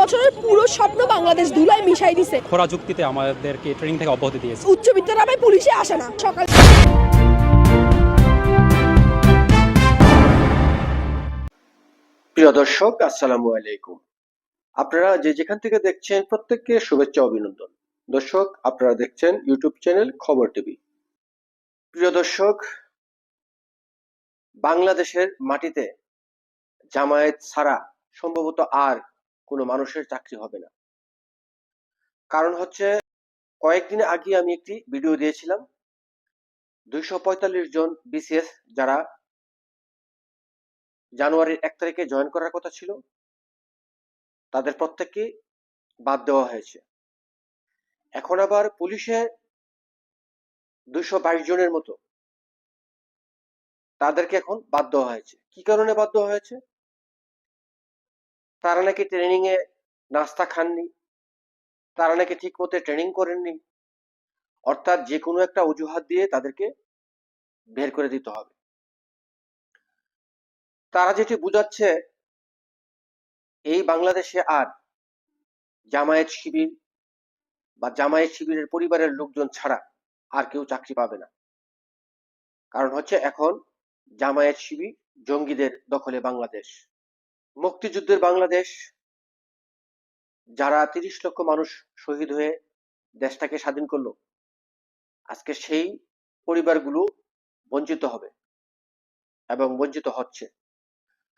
বছরের পুরো স্বপ্ন বাংলাদেশ ধুলায় মিশাই দিছে। খোরা যুক্তিতে আমাদেরকে ট্রেনিং থেকে অব্যাহতি দিয়েছে। উচ্চ বিদ্যালয় পুলিশে আসে না। সকাল প্রিয় দর্শক আসসালামু আলাইকুম। আপনারা যে যেখান থেকে দেখছেন প্রত্যেককে শুভেচ্ছা অভিনন্দন। দর্শক আপনারা দেখছেন ইউটিউব চ্যানেল খবর টিভি। প্রিয় দর্শক বাংলাদেশের মাটিতে জামায়াত ছাড়া সম্ভবত আর কোনো মানুষের চাকরি হবে না। কারণ হচ্ছে, কয়েকদিন আগে আমি একটি ভিডিও দিয়েছিলাম। দুইশো পঁয়তাল্লিশ জন বিসিএস যারা জানুয়ারির এক তারিখে জয়েন করার কথা ছিল, তাদের প্রত্যেককে বাদ দেওয়া হয়েছে। এখন আবার পুলিশে দুইশো বাইশ জনের মতো তাদেরকে এখন বাদ দেওয়া হয়েছে। কি কারণে বাদ দেওয়া হয়েছে? তারা নাকি ট্রেনিং এ নাস্তা খাননি, তারা নাকি ঠিক মতো ট্রেনিং করেননি। অর্থাৎ যে কোনো একটা অজুহাত দিয়ে তাদেরকে বের করে দিতে হবে। তারা যেটি বুঝাচ্ছে, এই বাংলাদেশে আর জামায়াত শিবির বা জামায়াত শিবিরের পরিবারের লোকজন ছাড়া আর কেউ চাকরি পাবে না। কারণ হচ্ছে এখন জামায়াত শিবির জঙ্গিদের দখলে বাংলাদেশ। মুক্তিযুদ্ধের বাংলাদেশ, যারা তিরিশ লক্ষ মানুষ শহীদ হয়ে দেশটাকে স্বাধীন করল, আজকে সেই পরিবারগুলো বঞ্চিত হবে এবং বঞ্চিত হচ্ছে।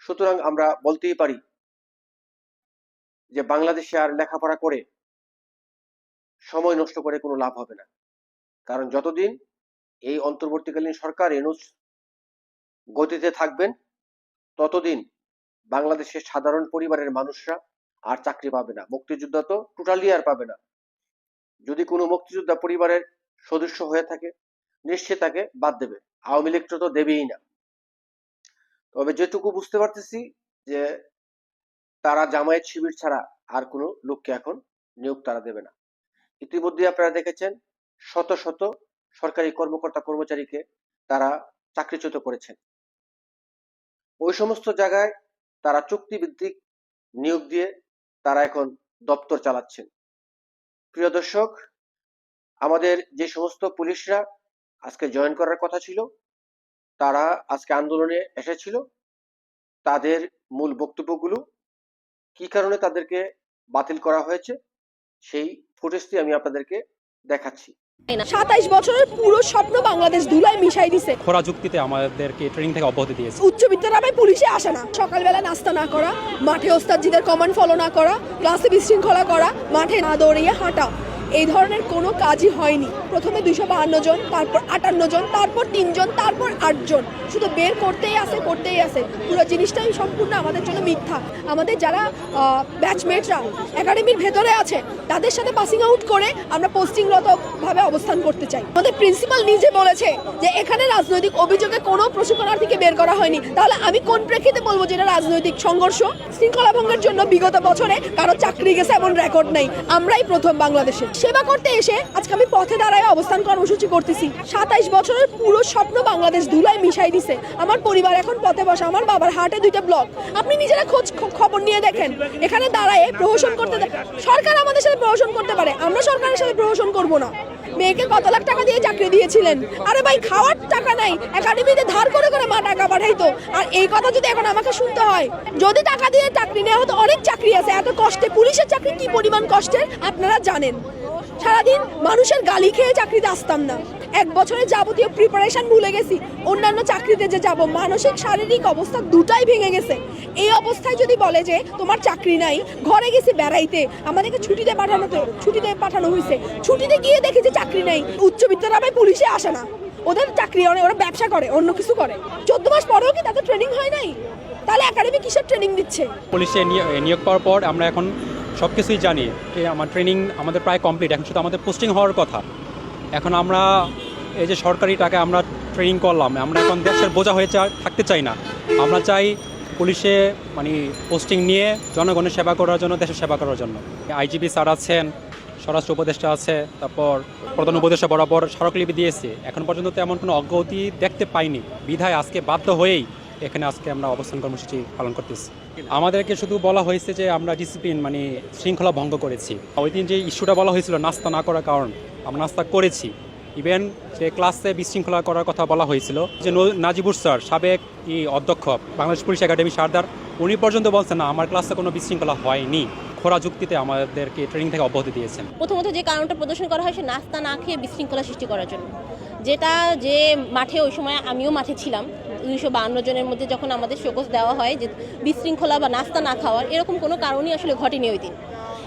সুতরাং আমরা বলতেই পারি যে বাংলাদেশে আর লেখাপড়া করে সময় নষ্ট করে কোনো লাভ হবে না। কারণ যতদিন এই অন্তর্বর্তীকালীন সরকার এনুস গতিতে থাকবেন, ততদিন বাংলাদেশের সাধারণ পরিবারের মানুষরা আর চাকরি পাবে না। মুক্তিযোদ্ধা তো টোটালি আর পাবে না। যদি কোনো মুক্তিযোদ্ধা পরিবারের সদস্য হয়ে থাকে, নিশ্চয় তাকে বাদ দেবে। আওয়ামী লীগ তো দেবেই না। তবে যেটুকু বুঝতে পারতেছি যে তারা জামায়াত শিবির ছাড়া আর কোনো লোককে এখন নিয়োগ তারা দেবে না। ইতিমধ্যে আপনারা দেখেছেন, শত শত সরকারি কর্মকর্তা কর্মচারীকে তারা চাকরিচ্যুত করেছেন। ওই সমস্ত জায়গায় তারা চুক্তিভিত্তিক নিয়োগ দিয়ে তারা এখন দপ্তর চালাচ্ছেন। প্রিয় দর্শক, আমাদের যে সমস্ত পুলিশরা আজকে জয়েন করার কথা ছিল, তারা আজকে আন্দোলনে এসেছিল। তাদের মূল বক্তব্যগুলো কি কারণে তাদেরকে বাতিল করা হয়েছে, সেই ফুটেজটি আমি আপনাদেরকে দেখাচ্ছি। সাতাইশ বছরের পুরো স্বপ্ন বাংলাদেশ ধুলায় মিশাই দিছে। খোরা যুক্তিতে আমাদেরকে ট্রেনিং থেকে অব্যাহতি দিয়েছে। উচ্চ বিদ্যালয় পুলিশে আসে না। সকালবেলা নাস্তা না করা মাঠে ওস্তাদজিদের কমান্ড ফলো না করা ক্লাসে বিশৃঙ্খলা করা মাঠে না দৌড়িয়ে হাঁটা। এই ধরনের কোনো কাজই হয়নি। প্রথমে দুইশো বাহান্ন জন, তারপর আটান্ন জন, তারপর তিনজন তারপর আটজন শুধু বের করতেই আসে করতেই আসে পুরো জিনিসটাই সম্পূর্ণ আমাদের জন্য মিথ্যা। আমাদের যারা ব্যাচমেটরা একাডেমির ভেতরে আছে, তাদের সাথে পাসিং আউট করে আমরা পোস্টিংরত ভাবে অবস্থান করতে চাই। আমাদের প্রিন্সিপাল নিজে বলেছে যে, এখানে রাজনৈতিক অভিযোগে কোনো প্রশিক্ষণার্থীকে বের করা হয়নি। তাহলে আমি কোন প্রেক্ষিতে বলব যে, এটা রাজনৈতিক সংঘর্ষ? শৃঙ্খলা ভঙ্গের জন্য বিগত বছরে কারও চাকরি গেছে, এমন রেকর্ড নেই। আমরাই প্রথম বাংলাদেশে সেবা করতে এসে আজকে আমি পথে দাঁড়ায় অবস্থান কর্মসূচি করতেছি। সাতাইশ বছরের পুরো স্বপ্ন বাংলাদেশ ধুলায় মিশাই দিছে। আমার পরিবার এখন পথে বসা, আমার বাবার হার্টে দুইটা ব্লক। আপনি নিজেরা খোঁজ খবর নিয়ে দেখেন। এখানে দাঁড়ায় প্রহসন করতে সরকার আমাদের সাথে প্রহসন করতে পারে। আমরা সরকারের সাথে প্রহসন করব না। মেয়েকে কত লাখ টাকা দিয়ে চাকরি দিয়েছিলেন? আরে ভাই, খাওয়ার টাকা নাই। একাডেমিতে ধার করে করে মা টাকা পাঠাইতো। আর এই কথা যদি এখন আমাকে শুনতে হয়, যদি টাকা দিয়ে চাকরি নেওয়া হতো, অনেক চাকরি আছে। এত কষ্টে পুলিশের চাকরি কি পরিমাণ কষ্টের? আপনারা জানেন। সারাদিন মানুষের গালি খেয়ে চাকরিতে আসতাম না। এক বছরের যাবতীয় প্রিপারেশন ভুলে গেছি। অন্যান্য চাকরিতে যে যাব, মানসিক, শারীরিক অবস্থা দুটাই ভেঙে গেছে। এই অবস্থায় যদি বলে যে, তোমার চাকরি নাই, ঘরে গেছি বেড়াইতে, আমাদেরকে ছুটিতে পাঠানো তো, ছুটিতে পাঠানো হয়েছে ছুটিতে গিয়ে দেখি যে চাকরি নাই, উচ্চ বিদ্যালয় পুলিশে আসে না। ওদের চাকরি অনেক ওরা ব্যবসা করে, অন্য কিছু করে। চোদ্দ মাস পরেও কি তাদের ট্রেনিং হয় নাই? তাহলে একাডেমি কিসের ট্রেনিং দিচ্ছে? পুলিশে নিয়ে- নিয়োগ পাওয়ার পর আমরা এখন সব কিছুই জানি আমার ট্রেনিং আমাদের প্রায় কমপ্লিট এখন শুধু আমাদের পোস্টিং হওয়ার কথা। এখন আমরা এই যে সরকারি টাকা আমরা ট্রেনিং করলাম, আমরা এখন দেশের বোঝা হয়ে থাকতে চাই না। আমরা চাই পুলিশে মানে পোস্টিং নিয়ে জনগণের সেবা করার জন্য, দেশের সেবা করার জন্য। আইজিপি স্যার আছেন, স্বরাষ্ট্র উপদেষ্টা আছে, তারপর প্রধান উপদেষ্টা বরাবর স্মারকলিপি দিয়েছে। এখন পর্যন্ত তেমন কোনো অগ্রগতি দেখতে পাইনি। বিধায় আজকে বাধ্য হয়েই এখানে আজকে আমরা অবস্থান কর্মসূচি পালন করতেছি। আমাদেরকে শুধু বলা হয়েছে যে আমরা ডিসিপ্লিন মানে শৃঙ্খলা ভঙ্গ করেছি। ওই দিন যে ইস্যুটা বলা হয়েছিল, নাস্তা না করার কারণ, আমরা নাস্তা করেছি। ইভেন যে ক্লাসে বিশৃঙ্খলা করার কথা বলা হয়েছিল, যে নাজিবুর স্যার, সাবেক ই অধ্যক্ষ, বাংলাদেশ পুলিশ একাডেমি সারদার, উনি পর্যন্ত বলছেন না, আমার ক্লাসে কোনো বিশৃঙ্খলা হয়নি। খোরা যুক্তিতে আমাদেরকে ট্রেনিং থেকে অব্যাহতি দিয়েছেন। প্রথমত যে কারণটা প্রদর্শন করা হয়, সে নাস্তা না খেয়ে বিশৃঙ্খলা সৃষ্টি করার জন্য। যেটা যে মাঠে ওই সময় আমিও মাঠে ছিলাম দুইশো বাহান্ন জনের মধ্যে যখন আমাদের শোকস দেওয়া হয় যে বিশৃঙ্খলা বা নাস্তা না খাওয়ার, এরকম কোনো কারণই আসলে ঘটেনি ওই দিন।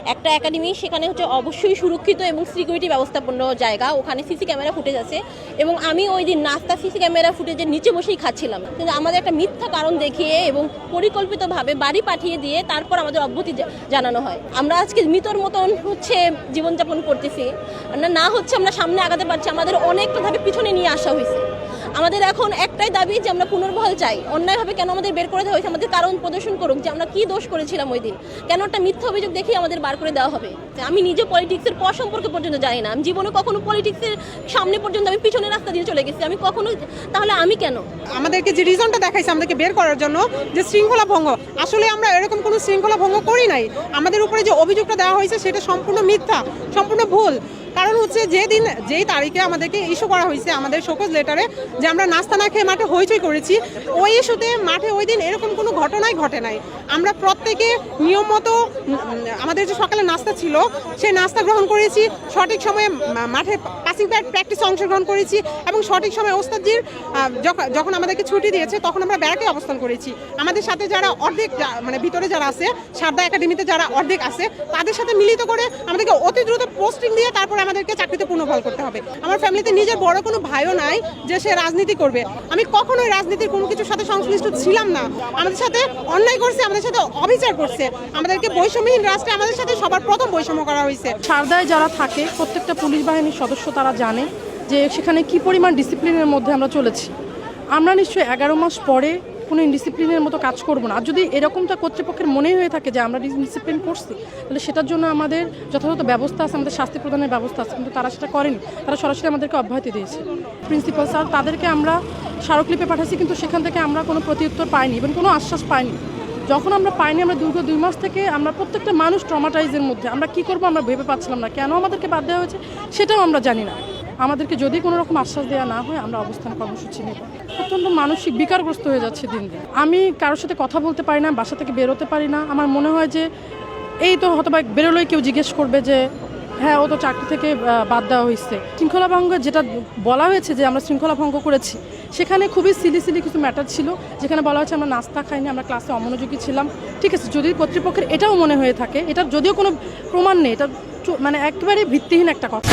একটা একাডেমি সেখানে হচ্ছে অবশ্যই সুরক্ষিত এবং সিকিউরিটি ব্যবস্থাপন্ন জায়গা, ওখানে সিসি ক্যামেরা ফুটেজ আছে এবং আমি ওই দিন নাস্তা সিসি ক্যামেরা ফুটেজের নিচে বসেই খাচ্ছিলাম। কিন্তু আমাদের একটা মিথ্যা কারণ দেখিয়ে এবং পরিকল্পিতভাবে বাড়ি পাঠিয়ে দিয়ে তারপর আমাদের অব্যাহতি জা- জানানো হয়। আমরা আজকে মৃতর মতন হচ্ছে জীবনযাপন করতেছি। না না হচ্ছে আমরা সামনে আগাতে পারছি, আমাদের অনেকটা ধাপে পিছনে নিয়ে আসা হয়েছে। আমাদের এখন একটাই দাবি যে আমরা পুনর্বহাল চাই। অন্যায়ভাবে কেন আমাদের বের করে দেওয়া হয়েছে? আমাদের কারণ প্রদর্শন করুক যে আমরা কি দোষ করেছিলাম ওই দিন। কেন একটা মিথ্যা অভিযোগ দেখি আমাদের বার করে দেওয়া হবে? আমি নিজে পলিটিক্সের পর সম্পর্কে পর্যন্ত জানি না। আমি জীবনে কখনো পলিটিক্সের সামনে পর্যন্ত আমি পিছনে রাস্তা দিয়ে চলে গেছি। আমি কখনো তাহলে আমি কেন? আমাদেরকে যে রিজনটা দেখাইছে আমাদেরকে বের করার জন্য, যে শৃঙ্খলা ভঙ্গ। আসলে আমরা এরকম কোনো শৃঙ্খলা ভঙ্গ করি নাই। আমাদের উপরে যে অভিযোগটা দেওয়া হয়েছে, সেটা সম্পূর্ণ মিথ্যা, সম্পূর্ণ ভুল। কারণ হচ্ছে যেদিন যেই তারিখে আমাদেরকে ইস্যু করা হয়েছে, আমাদের শোকজ লেটারে যে আমরা নাস্তা না খেয়ে মাঠে হইচই করেছি, ওই ইস্যুতে মাঠে ওই দিন এরকম কোনো ঘটনাই ঘটে নাই। আমরা প্রত্যেকে নিয়ম মতো আমাদের যে সকালে নাস্তা ছিল সেই নাস্তা গ্রহণ করেছি। সঠিক সময়ে মাঠে পাসিং প্যাড প্র্যাকটিসে অংশগ্রহণ করেছি এবং সঠিক সময়ে ওস্তাদজির যখন- যখন আমাদেরকে ছুটি দিয়েছে, তখন আমরা ব্যারাকে অবস্থান করেছি। আমাদের সাথে যারা অর্ধেক মানে ভিতরে যারা আছে, সারদা একাডেমিতে যারা অর্ধেক আছে, তাদের সাথে মিলিত করে আমাদেরকে অতি দ্রুত পোস্টিং দিয়ে তারপরে আমাদেরকে চাকরিতে পুনর্বল করতে হবে। আমার ফ্যামিলিতে নিজের বড় কোনো ভাইও নাই যে সে রাজনীতি করবে। আমি কখনোই রাজনীতির কোনো কিছুর সাথে সংশ্লিষ্ট ছিলাম না। আমাদের সাথে অন্যায় করছে, আমাদের সাথে অবিচার করছে। আমাদেরকে বৈষম্যহীন রাষ্ট্রে আমাদের সাথে সবার প্রথম বৈষম্য করা হয়েছে। সারদায় যারা থাকে, প্রত্যেকটা পুলিশ বাহিনীর সদস্য তারা জানে যে সেখানে কি পরিমাণ ডিসিপ্লিনের মধ্যে আমরা চলেছি। আমরা নিশ্চয়ই এগারো মাস পরে কোনো ইনডিসিপ্লিনের মতো কাজ করব না। আর যদি এরকমটা কর্তৃপক্ষের মনে হয়ে থাকে যে আমরা ডিসিপ্লিন করছি, তাহলে সেটার জন্য আমাদের যথাযথ ব্যবস্থা আছে, আমাদের শাস্তি প্রদানের ব্যবস্থা আছে, কিন্তু তারা সেটা করেনি। তারা সরাসরি আমাদেরকে অব্যাহতি দিয়েছে। প্রিন্সিপাল স্যার তাদেরকে আমরা স্মারকলিপে পাঠাচ্ছি, কিন্তু সেখান থেকে আমরা কোনো প্রত্যুত্তর পাইনি এবং কোনো আশ্বাস পাইনি। যখন আমরা পাইনি, আমরা দীর্ঘ দুই মাস থেকে আমরা প্রত্যেকটা মানুষ ট্রমাটাইজের মধ্যে। আমরা কি করব আমরা ভেবে পাচ্ছিলাম না। কেন আমাদেরকে বাদ দেওয়া হয়েছে সেটাও আমরা জানি না। আমাদেরকে যদি কোনো রকম আশ্বাস দেওয়া না হয়, আমরা অবস্থান কর্মসূচি নেব। অত্যন্ত মানসিক বিকারগ্রস্ত হয়ে যাচ্ছে দিন দিন। আমি কারোর সাথে কথা বলতে পারি না, বাসা থেকে বেরোতে পারি না। আমার মনে হয় যে এই তো হয়তো বা বেরোলেই কেউ জিজ্ঞেস করবে যে হ্যাঁ ও তো চাকরি থেকে বাদ দেওয়া হয়েছে। শৃঙ্খলা ভঙ্গ যেটা বলা হয়েছে যে আমরা শৃঙ্খলা ভঙ্গ করেছি, সেখানে খুবই সিলি সিলি কিছু ম্যাটার ছিল। যেখানে বলা হয়েছে আমরা নাস্তা খাইনি, আমরা ক্লাসে অমনোযোগী ছিলাম। ঠিক আছে, যদি কর্তৃপক্ষের এটাও মনে হয়ে থাকে এটার যদিও কোনো প্রমাণ নেই, এটা মানে একেবারে ভিত্তিহীন একটা কথা।